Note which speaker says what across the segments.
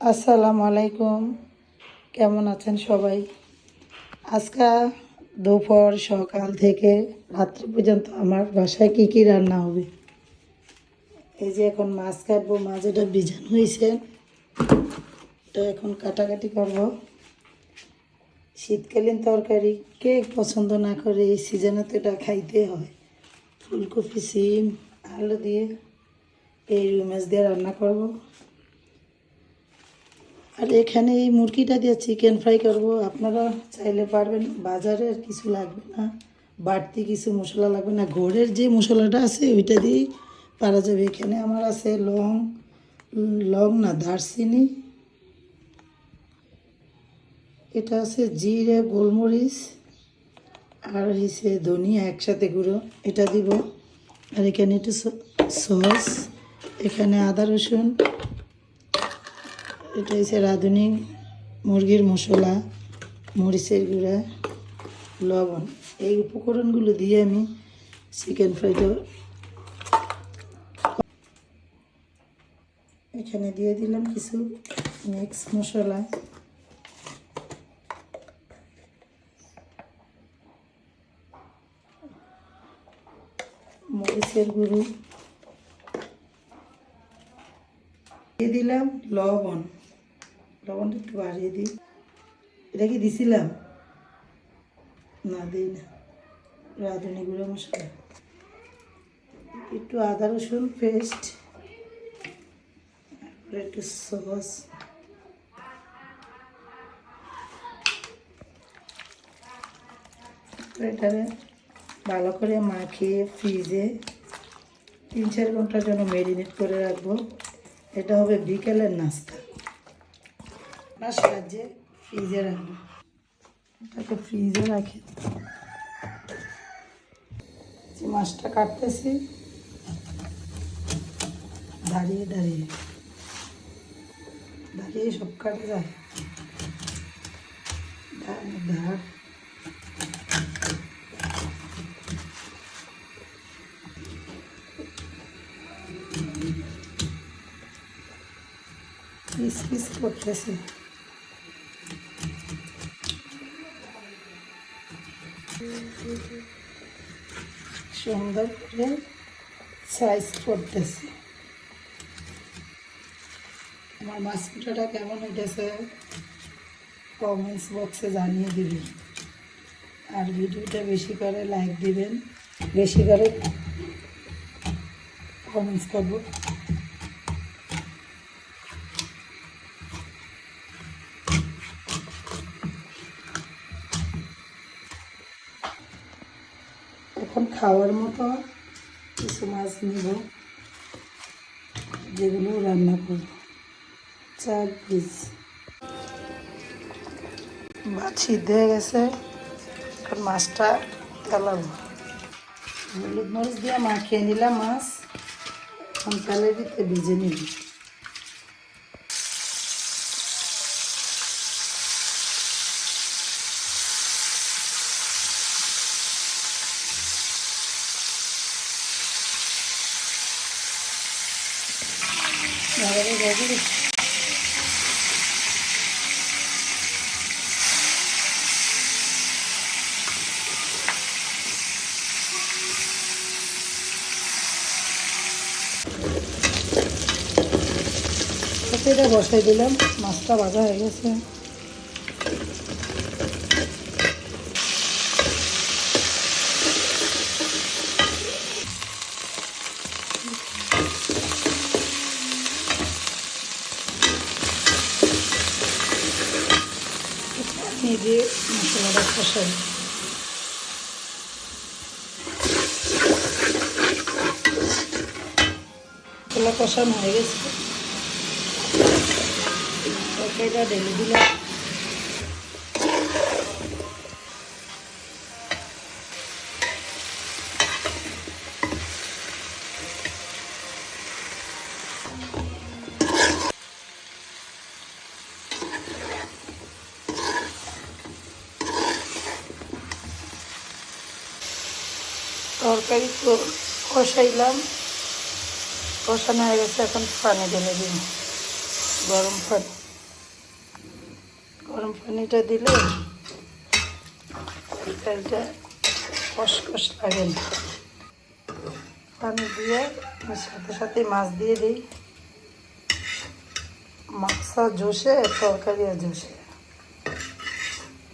Speaker 1: আসসালামু আলাইকুম। কেমন আছেন সবাই? আজকে দুপুর সকাল থেকে রাত্রি পর্যন্ত আমার বাসায় কি কি রান্না হবে? এই যে এখন মাছ কাটবো, মাছ এটা বিজানো হয়েছে। এটা এখন কাটাকাটি করব। শীতকালীন তরকারি, কে পছন্দ না করে এই সিজনে তো এটা খাইতে হয়। ফুলকপি, সিম, আলু দিয়ে এই রুই মাছ দিয়ে রান্না করব। আর এখানে এই মুরগিটা দিয়ে চিকেন ফ্রাই করব। আপনারা চাইলে পারবেন, বাজারে আর কিছু লাগবে না। বাড়তি কিছু মশলা লাগবে না। ঘরের যে মশলাটা আছে, ওইটা দিয়েই পারা যাবে। এখানে আমার আছে লং লং না, দারচিনি। এটা আছে জিরে, গোলমরিচ, আর হয়েছে ধনিয়া একসাথে গুঁড়ো। এটা দিব। আর এখানে একটু সস, এখানে আদা রসুন এটা হচ্ছে রাঁধুনি, মুরগির মশলা, মরিচের গুঁড়া, লবণ। এই উপকরণগুলো দিয়ে আমি চিকেন ফ্রাইটা এখানে দিয়ে দিলাম কিছু মিক্স মশলা। মরিচের গুঁড়ো। দিয়ে দিলাম লবণ। লবণটা একটু বাড়িয়ে দিই। এটা কি দিছিলাম? না, দিই না। রাঁধুনি গুঁড়ো মশলা। একটু আদা রসুন পেস্ট একটু সস। এটারে ভালো করে মাখিয়ে ফ্রিজে তিন চার ঘণ্টার জন্য ম্যারিনেট করে রাখব। এটা হবে বিকেলের নাস্তা। বা সাহায্যে ফ্রিজে রাখব। এটাকে ফ্রিজে রাখি। যে মাছটা কাটতেছি, দাঁড়িয়ে দাঁড়িয়ে। দাঁড়িয়ে সব কাটা যায়। পিস পিস করতেছি। সুন্দর করে সাইজ করতেছি। আমার মাছ কেমন হইতেছে কমেন্টস বক্সে জানিয়ে দিবেন। আর ভিডিওটা বেশি করে লাইক দিবেন, বেশি করে কমেন্টস করব এখন খাওয়ার মতো কিছু মাছ নিব, যেগুলো রান্না করব। চার পিস মাছ হয়ে গেছে এখন মাছটা তেলাবো হলুদ মরিচ দিয়ে মাখিয়ে নিলাম মাছ, এখন তেলের ভিতরে ভিজে নিব ভালো করে এটা বসাই দিলাম। মাছটা ভাজা হয়ে গেছে। পানি দিয়ে কষানো হয়ে গেছে। তরকারিটা ঢেলে দিলাম তরকারি কষাইলাম। কষানো হয়ে গেছে এখন পানি ঢেলে দিন গরম পানি। পানিটা দিলে তরকারিটা কষকষ লাগে না। পানি দিয়ে সাথে সাথে মাছ দিয়ে দিই। মাছটা জোসে তরকারিও জোসে।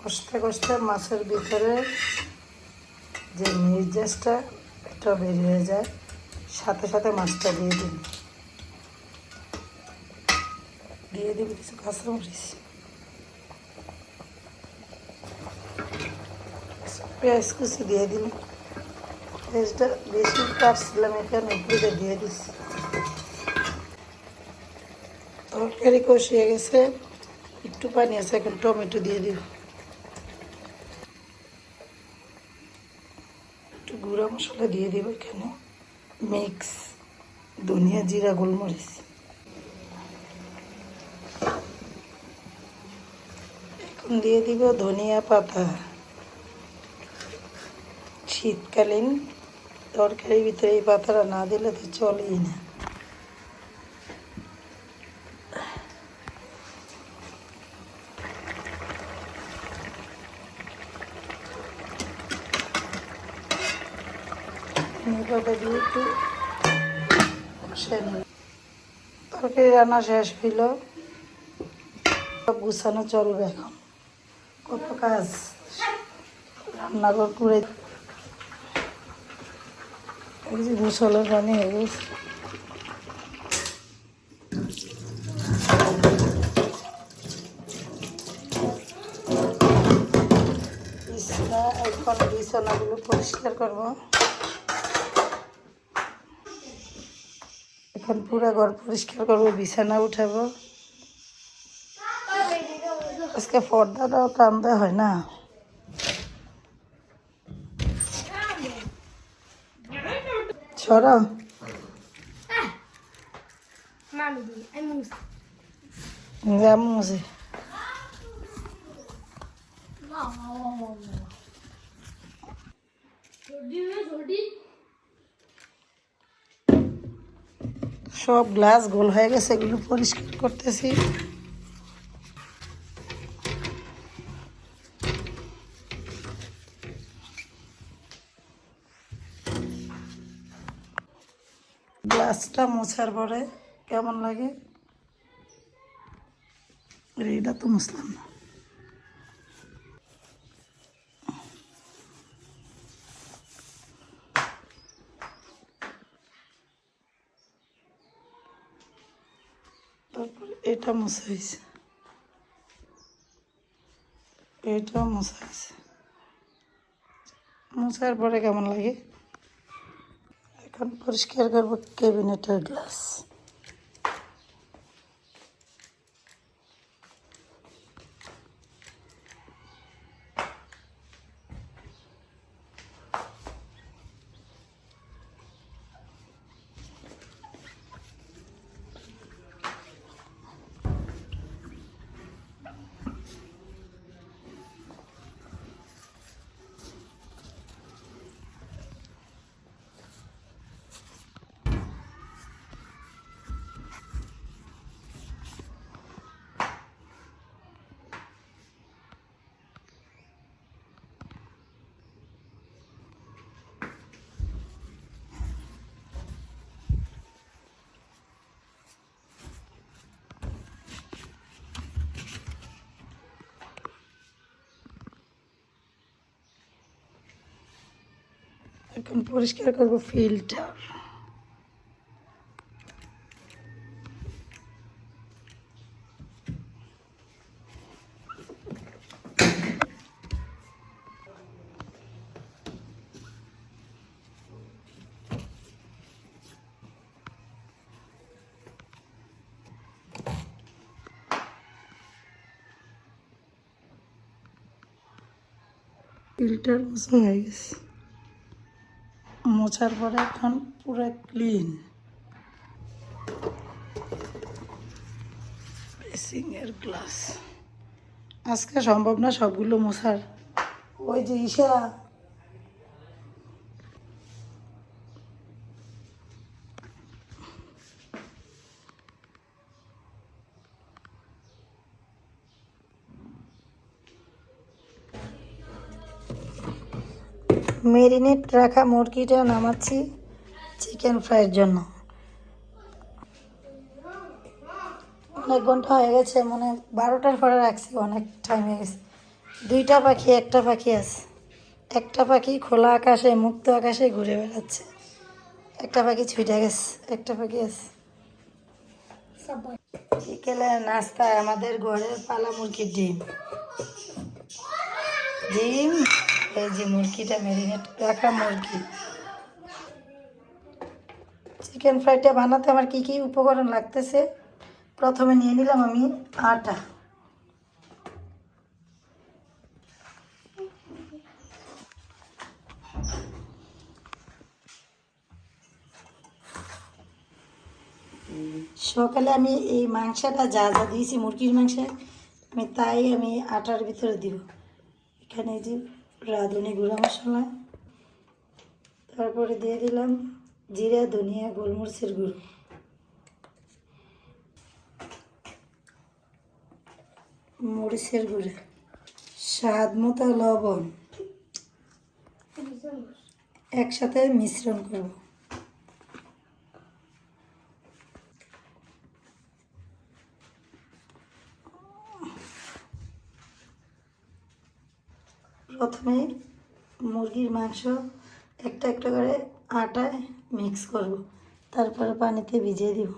Speaker 1: কষতে কষতে মাছের ভিতরে যে নির্যাসটা, এটা বেরিয়ে যায়। সাথে সাথে মাছটা দিয়ে দিন দিয়ে দিন কিছু কাঁচামরিচ। পেঁয়াজ কুচি দিয়ে দিন। পেঁয়াজটা বেশি কাটছিলাম এখানে উপরে দিয়ে দিচ্ছি তরকারি কষিয়ে গেছে, একটু পানি আছে, এখন টমেটো দিয়ে দিব। একটু গুঁড়া মশলা দিয়ে দিব এখানে। মিক্স, ধনিয়া জিরা, গোলমরিচ। এখন দিয়ে দিব ধনিয়া পাতা। শীতকালীন তরকারির ভিতরে এই পাতাটা না দিলে তো চলেই না। তরকারি রান্না শেষ হইল। গুছানো চলবে এখন। কত কাজ? রান্নাঘর করে এই যে গোসলের পানি হয়ে গেছে। এখন বিছানাগুলো পরিষ্কার করব। এখন পুরো ঘর পরিষ্কার করব, বিছানা উঠাবো। আজকে পর্দাটাও টানতে হয় না। যেমন সব গ্লাস গোল হয়ে গেছে এগুলো পরিষ্কার করতেছি। গ্লাসটা মোছার পরে কেমন লাগে? এটা তো মুসলাম না। তারপর এটা মশা হয়েছে। এটাও মশা হয়েছে। মোছার পরে কেমন লাগে? এখন পরিষ্কার করব ক্যাবিনেটের গ্লাস এখন পরিষ্কার করব ফিল্টার ফিল্টার মোছা হয়ে গেছে মোছার পরে এখন পুরো ক্লিন এর গ্লাস আজকে সম্ভব না সবগুলো মোছার। ওই যে ঈশা। মেরিনেট রাখা মুরগিটা নামাচ্ছি চিকেন ফ্রাইয়ের জন্য। অনেক ঘণ্টা হয়ে গেছে, মনে বারোটার পরে রাখছি, অনেক টাইম হয়ে গেছে। দুইটা পাখি, একটা পাখি আছে। একটা পাখি খোলা আকাশে, মুক্ত আকাশে ঘুরে বেড়াচ্ছে। একটা পাখি ছুটে গেছে, একটা পাখি আছে। বিকেলে নাস্তায় আমাদের ঘরের পালা মুরগির ডিম। ডিম? এই যে মুরগিটা মেরিনেট রাখা মুরগি। চিকেন ফ্রাইটা বানাতে আমার কি কি উপকরণ লাগতেছে? প্রথমে নিয়ে নিলাম আমি আটা। সকালে আমি এই মাংসটা যা যা দিয়েছি, মুরগির মাংস, আমি তাই আমি আটার ভিতরে দিব। এখানে যে রাঁধুনি গুঁড়া মশলা। তারপরে দিয়ে দিলাম জিরা, ধনিয়া, গোলমরিচের গুঁড়ো। মরিচের গুঁড়া, স্বাদ মতো লবণ। একসাথে মিশ্রণ করব। প্রথমে মুরগির মাংস একটা একটা করে আটায় মিক্স করব। তারপরে পানিতে ভিজিয়ে দিব।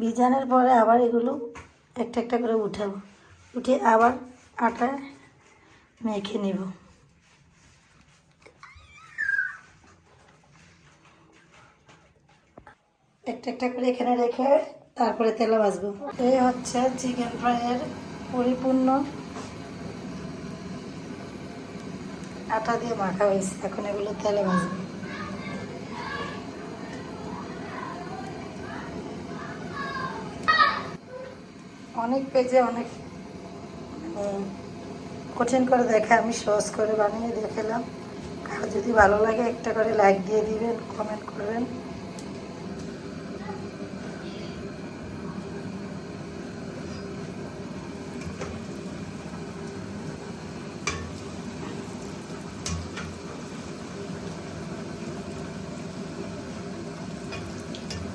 Speaker 1: ভিজানোর পরে আবার এগুলো একটা একটা করে উঠাবো। উঠে আবার আটায় মেখে নিব। একটা একটা করে এখানে রেখে তারপরে তেলে ভাজবো। এই হচ্ছে চিকেন ফ্রাইয়ের পরিপূর্ণ আটা দিয়ে মাখা হয়েছে। এখন এগুলো তেলে ভাজবো। অনেক পেজে অনেক কঠিন করে দেখে আমি সহজ করে বানিয়ে দেখালাম আর যদি ভালো লাগে একটা করে লাইক দিয়ে দিবেন কমেন্ট করবেন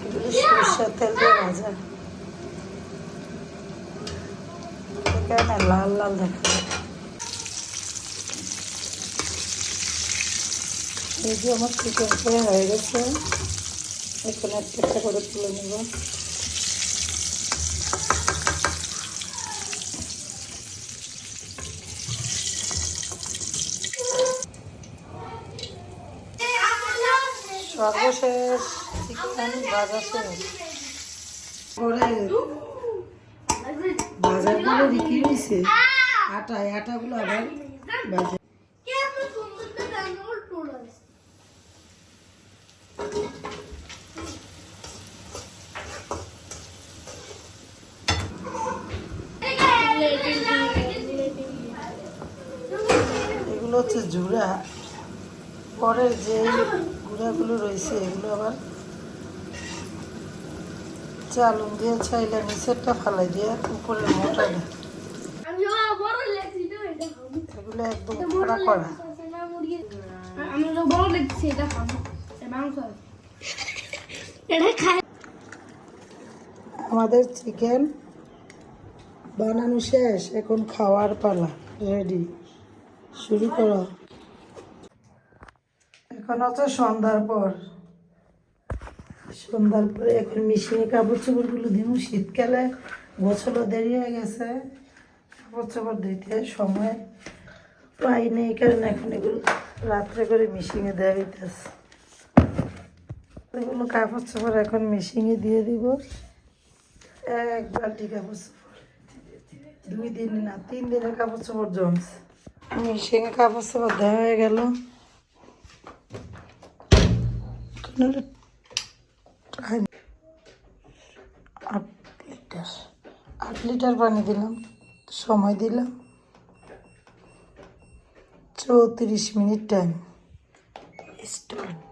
Speaker 1: এগুলো সরষের তেল দিয়ে ভাজা। লাল লাল দেখা এই যে আমার চিকেন হয়ে গেছে। এখানে একটা করে তুলে নেব। সর্বশেষ চিকেন ভাজা শেষ পরে বাজারগুলো বিক্রি হয়েছে। আটা এই আটাগুলো আবার বাজার এগুলো হচ্ছে জুড়া পরের যে গুঁড়াগুলো রয়েছে এগুলো আবার চালুন দিয়ে চাইলে নিচেরটা ফালাই দিয়ে উপরের মোটা দেয় এগুলো একদম
Speaker 2: খাই।
Speaker 1: আমাদের চিকেন বানানো শেষ এখন খাওয়ার পালা রেডি। শুরু করো। এখন হচ্ছে সন্ধ্যার পর। সন্ধ্যার পরে এখন মিশিয়ে কাপড় চোপড়গুলো দিব শীতকালে গোছলও দেরি হয়ে গেছে। কাপড় চোপড় দিতে সময় পাই নেই কারণ এখন এগুলো রাত্রে করে মিশিংয়ে দেওয়া হইতেছে। এগুলো কাপড় চোপড় এখন মিশিংয়ে দিয়ে দিব। এক বালটি কাপড় চোপড় দুই দিন না, তিন দিনের কাপড় চোপড় জমছে। মিশিংয়ে কাপড় চোপড় দেওয়া হয়ে গেল। আট লিটার। আট লিটার পানি দিলাম সময় দিলাম। চৌত্রিশ মিনিট টাইম স্টার্ট